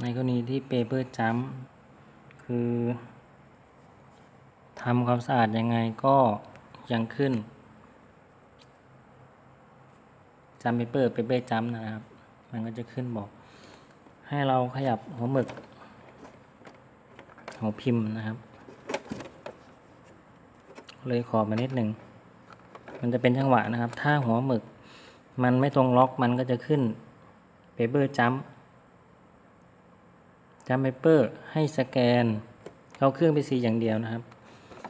ในกรณีที่ paper jump คือทำความสะอาดยังไงก็ยังขึ้นจำ paper paper jump นะครับ มันก็จะขึ้นบอก ให้เราขยับหัวหมึกหัวพิมพ์นะครับ เลยขอบมานิดหนึ่ง มันจะเป็นจังหวะนะครับ ถ้าหัวหมึก มันไม่ตรงล็อกมันก็จะขึ้น paper jump จำ paper ให้สแกน เข้าเครื่อง PC อย่างเดียวนะครับ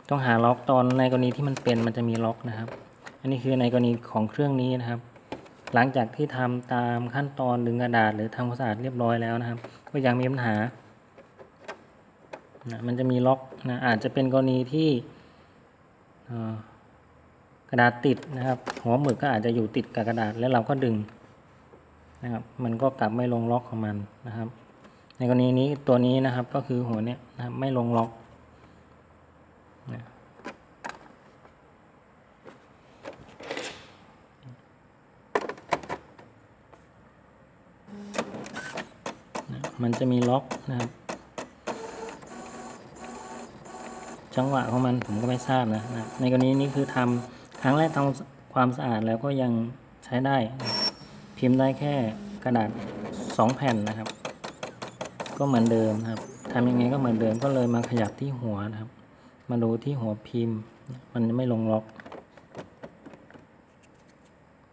ต้องหาล็อกตอนในกรณีที่มันเป็นมันจะมีล็อกนะครับ อันนี้คือในกรณีของเครื่องนี้นะครับ หลังจากที่ทำตามขั้นตอนดึงกระดาษหรือทำความสะอาดเรียบร้อยแล้วนะครับ ก็ยังมีปัญหานะมันจะมีล็อกนะอาจจะเป็นกรณีที่กระดาษติดนะครับ หัวหมึกก็อาจจะอยู่ติดกับกระดาษแล้วเราก็ดึงนะครับ มันก็กลับไม่ลงล็อกของมันนะครับ ในกรณีนี้ตัวนี้นะครับก็คือหัวเนี้ยนะครับไม่ลงล็อกนะมันจะมีล็อกนะครับ จังหวะของมันผมก็ไม่ทราบนะนะในกรณีนี้คือทำครั้งแรกทำความสะอาดแล้วก็ยังใช้ได้นะพิมพ์ได้แค่กระดาษสองแผ่นนะครับ ก็เหมือนเดิมนะครับทำยังไงก็เหมือนเดิมก็เลยมาขยับที่หัวนะครับ มาดูที่หัวพิมพ์ มันไม่ลงล็อก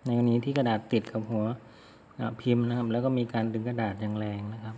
ในกรณีที่กระดาษติดกับหัวพิมพ์นะครับ แล้วก็มีการดึงกระดาษอย่างแรงนะครับ